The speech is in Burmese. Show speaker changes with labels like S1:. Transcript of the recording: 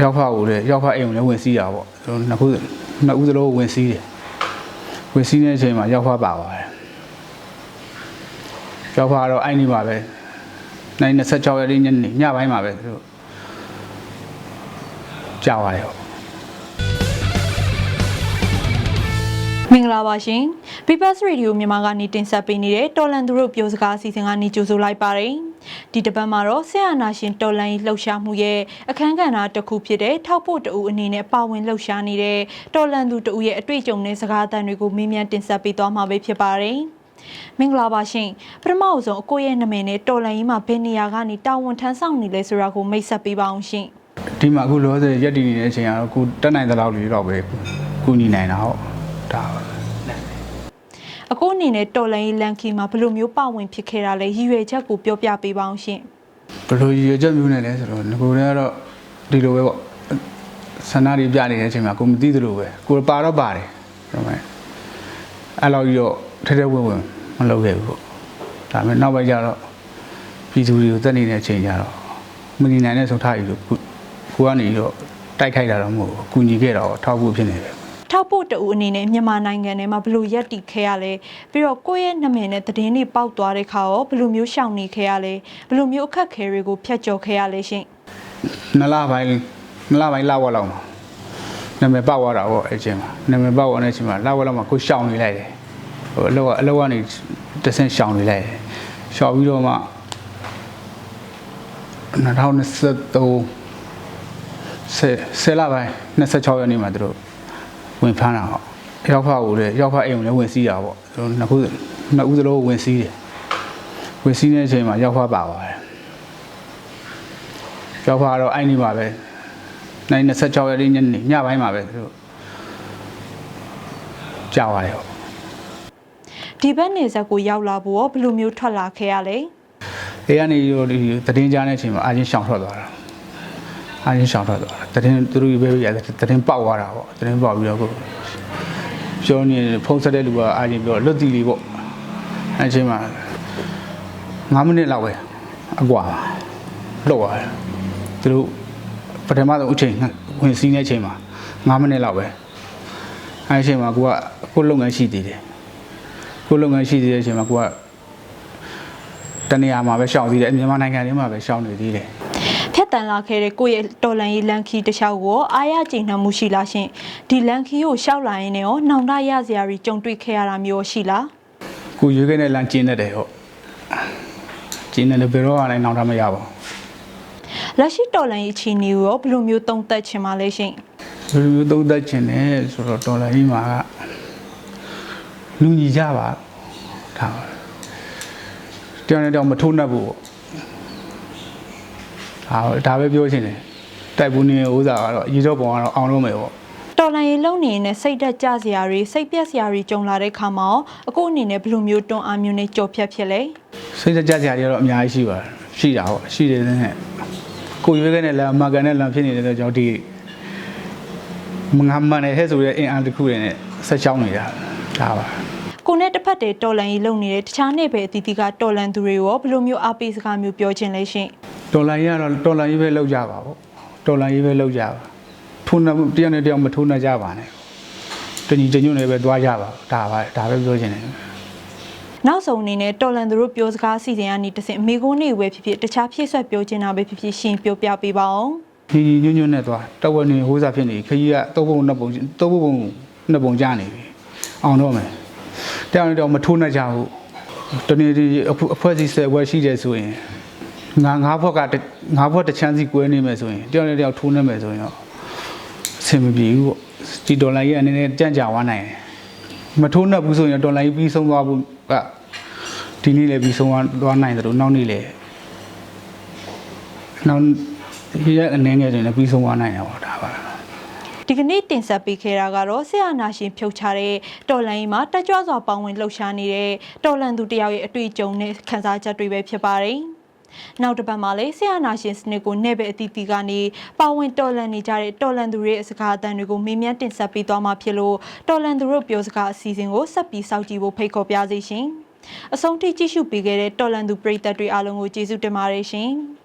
S1: ရောက်ဖကိုလည်းရောက်ဖအိမ်ကိုလည်းဝင်စီးတာပေါ့ကျွန်တော်နှစ်ခုနှစ်ဦးသလုံးဝင်စီးတယ်ဝင်စီးတဲ့အချိန်မှာရောက်ဖပါပါတယ်ရောက်ဖကတော့အဲ့ဒီမှာပဲနိုင်26ရက်နေ့ညနေညပိုင်းမှာပဲသူတို့ကြာပါတယ်ပေါ့
S2: မင်္ဂလာပါရှင် People's Radio မြန်မာကနေတင်ဆက်ပေးနေတဲ့တော်လန်သူတို့ပြောစကားအစီအစဉ်ကနေကြိုဆိုလိုက်ပါတယ် ဒီတစ်ပတ်မှာတော့ဆရာနာရှင်တော်လန်ရေးလှုပ်ရှားမှုရဲ့အခမ်းကဏ္ဍတစ်ခုဖြစ်တဲ့ထောက်ပို့တူအနေနဲ့ပါဝင်လှုပ်ရှားနေတဲ့တော်လန်သူတူရဲ့အတွေ့အကြုံနဲ့စကားသံတွေကိုမေးမြန်းတင်ဆက်ပေးသွားမှာပဲဖြစ်ပါတယ်မင်္ဂလာပါရှင်ပထမအဆုံးအကိုရဲ့နာမည်နဲ့တော်လန်ရေးမှာဘယ်နေရာကနေတာဝန်ထမ်းဆောင်နေလဲဆိုတာကိုမိတ်ဆက်ပေးပါအောင်ရှင်
S1: ဒီမှာအခုလောဆယ်ရက်တည်နေတဲ့အချိန်ကတော့အခုတက်နိုင်တဲ့လောက်လေးတော့ပဲကူညီနိုင်တာဟုတ်ဒါပါ
S2: အခုအနေနဲ့တော်လန်ရေးလန်ခီမှာဘယ်လိုမျိုးပါဝင်ဖြစ်ခဲ့တာလဲရည်ရွယ်ချက်ကိုပြောပြပေးပါအောင်ရှင်
S1: ဘယ်လိုရည်ရွယ်ချက်မျိုးနဲ့လဲဆိုတော့ငကိုယ်တည်းကတော့ဒီလိုပဲပေါ့ဆန္ဒတွေပြနေတဲ့အချိန်မှာကိုမသိသလိုပဲကိုပါတော့ပါတယ်ဒါပေမဲ့အဲ့လောက်ကြီးတော့ထဲထဲဝင်ဝင်မလုပ်ခဲ့ဘူးပေါ့ဒါပေမဲ့နောက်ပိုင်းကျတော့ပြည်သူတွေကိုတက်နေတဲ့အချိန်ကျတော့မနေနိုင်တဲ့ဆုံးထားကြီးလို့ကိုကိုကနေတော့တိုက်ခိုက်တာတော့မဟုတ်ဘူးကူညီခဲ့တော့ထောက်ဖို့ဖြစ်နေတယ်
S2: ထောက်ဖို့တူအနေနဲ့မြန်မာနိုင်ငံထဲမှာဘယ်လိုရက်တည်ခဲ့ရလဲပြီးတော့ကိုယ့်ရဲ့နာမည်နဲ့သတင်းတွေပေါက်သွားတဲ့ခါရောဘယ်လိုမျိုးရှောင်နေခဲ့ရလဲဘယ်လိုမျိုးအခက်အခဲတွေကိုဖျက်ကျော်ခဲ့ရလဲရှင်
S1: နှစ်လပိုင်းနှစ်လပိုင်းလောက်လောက်မှာနာမည်ပေါက်သွားတာပေါ့အဲ့ချိန်မှာနာမည်ပေါက်သွားတဲ့အချိန်မှာလောက်လောက်မှာကိုရှောင်နေလိုက်တယ်ဟိုအလောက်ကအလောက်ကနေတဆင့်ရှောင်နေလိုက်တယ်ရှောင်ပြီးတော့မှ2023ဆယ်ဆယ်လပိုင်း26ရက်နေ့မှာသူတို့ ဝင်ဖမ်းတာပေါ့ရောက်ဖကိုလည်းရောက်ဖအိမ်ကိုလည်းဝင်စီးတာပေါ့သူတို့နှစ်ခုနှစ်ဦးသလုံးဝင်စီးတယ်ဝင်စီးတဲ့အချိန်မှာရောက်ဖပါပါတယ်ကျောက်ဖားတော့အဲ့ဒီမှာပဲနိုင်26ရက်နေ့ညနေညပိုင်းမှာပဲသူတို့ကြာပါတယ်ပေါ့
S2: ဒီဘက်နေဆက်ကိုရောက်လာဖို့ရောဘယ်လိုမျိုးထွက်လာခဲ့ရလဲ
S1: အေးကနေရောဒီသတင်းကြားတဲ့အချိန်မှာအာချင်းရှောင်ထွက်သွားတာ အာချင်းရှောင်ထွက်သွားတာသတင်းသူတို့ပဲရသတင်းပေါက်သွားတာပေါ့သတင်းပေါက်ပြီးတော့ကိုပြောနေဖုန်းဆက်တဲ့လူကအာချင်းပြောလွတ်တီလေးပေါ့အဲ့အချိန်မှာ9မိနစ်လောက်ပဲအကွာလှုပ်သွားတယ်သူတို့ပထမဆုံးအချိန်ဝင်စီးတဲ့အချိန်မှာ9မိနစ်လောက်ပဲအဲ့အချိန်မှာကိုကကိုလုပ်ငန်းရှိသေးတယ်ကိုလုပ်ငန်းရှိသေးတဲ့အချိန်မှာကိုကတနေရာမှာပဲရှောင်သေးတယ်မြန်မာနိုင်ငံထဲမှာပဲရှောင်နေသေးတယ်
S2: ဖြ တ်တန်လာခဲ့တဲ့ကိုယ့်ရဲ့တော်လန်ရေးလန်ခီတစ်လျှောက်ကိုအားရကျိန်နှံမှုရှိလားရှင်ဒီလန်ခီကိုရှောက်လာရင်ရောနှောင်တရစရာတွေကြုံတွေ့ခဲ့ရတာမျိုးရှိလား
S1: ကိုရွေးခဲ့တဲ့လမ်းကျင်းနေတယ်ဟုတ်ကျင်းနေတယ်ဘယ်တော့မှလည်းနောက်တာမရပါဘူး
S2: လက်ရှိတော်လန်ရေးအခြေအနေကိုရောဘယ်လိုမျိုးသုံးသပ်ချင်ပါလဲရှင်
S1: ဘယ်လိုမျိုးသုံးသက်ချင်လဲဆိုတော့ဒေါ်လာကြီးမှာကလူညီကြပါဒါပါတောင်းနေတော့မထိုးနှက်ဘူးပေါ့ ဒါဒါပဲပြောချင်တယ်တိုက်ဘူးနေဥစားကတော့ရေတော့ပုံကတော့အောင်လို့မယ်ပေါ့
S2: တော်လန်ရေးလုံနေနဲ့စိတ်တက်ကြစရာတွေစိတ်ပြက်စရာတွေကြုံလာတဲ့ခါမှာရောအခုအနေနဲ့ဘယ်လိုမျိုးတွန်းအားမျိုးနဲ့ကြော်ဖြတ်ဖြစ်လဲ
S1: စိတ်တကြကြတွေကတော့အများကြီးရှိပါတယ်ရှိတာပေါ့ရှိတယ်နဲ့ကိုရွေးခဲ့တဲ့လမ်းမာကန်တဲ့လမ်းဖြစ်နေတဲ့ကြောင့်ဒီမငါမှန်တဲ့ဟဲ့ဆိုတဲ့အင်အားတစ်ခုတွေနဲ့ဆက်ချောင်းနေတာဒါပါ
S2: ကိုနဲ့တစ်ဖက်တည်းတော်လန်ရေးလုံနေတဲ့တခြားနေပဲအတီးတီကတော်လန်သူတွေရောဘယ်လိုမျိုးအားပေးစကားမျိုးပြောချင်လဲရှင်
S1: ဒေါ်လာကြီးကတော့ဒေါ်လာကြီးပဲလောက်ကြပါပေါ့ဒေါ်လာကြီးပဲလောက်ကြပါထိုးနှက်မှုတရားနဲ့တရားမထိုးနှက်ကြပါနဲ့တညီတညွတ်နဲ့ပဲသွားကြပါဒါပါဒါပဲပြောချင်တယ်
S2: နောက်ဆုံးအနေနဲ့တော်လန်သူတို့ပြောစကားအစီအစဉ်ကနေတစ်ဆင့်အမေကုန်းနေဝယ်ဖြစ်ဖြစ်တခြားဖြည့်ဆွက်ပြောချင်တာပဲဖြစ်ဖြစ်ရှင်ပြောပြပေးပါအောင်
S1: ညီညီညွတ်ညွတ်နဲ့သွားတော့ဝက်နေဟိုးစားဖြစ်နေခကြီးကသုံးပုံနှစ်ပုံသုံးပုံနှစ်ပုံကြားနေပြီအောင်တော့မယ်တရားနဲ့တရားမထိုးနှက်ကြဘူးတနေ့ဒီအဖွဲ့အစည်းဆယ်ဝက်ရှိတယ်ဆိုရင် ငါငါးဘက်ကငါးဘက်တစ်ချမ်းစီကွဲနေမယ်ဆိုရင်တရားနဲ့တရားထိုးနှက်မယ်ဆိုရင်တော့အဆင်မပြေဘူးပေါ့ဒီဒေါ်လာကြီးအနေနဲ့ကြံ့ကြာသွားနိုင်တယ်မထိုးနှက်ဘူးဆိုရင်ဒေါ်လာကြီးပြီးဆုံးသွားဖို့ကဒီနေ့လည်းပြီးဆုံးသွားနိုင်တယ်လို့နောက်နေ့လည်းနောက်ရက်အနေငယ်တွေလည်းပြီးဆုံးသွားနိုင်တယ်ပေါ့ဒါပါ
S2: ဒီကနေ့တင်ဆက်ပေးခဲ့တာကတော့ဆရာနာရှင်ဖြုတ်ချတဲ့တော်လန်ရေးမှာတက်ကြွစွာပေါဝင်လှုပ်ရှားနေတဲ့တော်လန်သူတယောက်ရဲ့အတွေ့အကြုံနဲ့ခန်းစားချက်တွေပဲဖြစ်ပါတယ်။ နောက်တစ်ပတ်မှာလည်းဆရာနာရှင်စနစ်ကိုနေပဲအတီးတီကနေပါဝင်တော်လန်နေကြတဲ့တော်လန်သူတွေရဲ့စကားအသံတွေကိုမေးမြန်းတင်ဆက်ပေးသွားမှာဖြစ်လို့တော်လန်သူတို့ပြောစကားအစီအစဉ်ကိုဆက်ပြီးစောင့်ကြည့်ဖို့ဖိတ်ခေါ်ပါရစေရှင်။အဆုံးထိကြည့်ရှုပေးခဲ့တဲ့တော်လန်သူပရိသတ်တွေအားလုံးကိုကျေးဇူးတင်ပါတယ်ရှင်။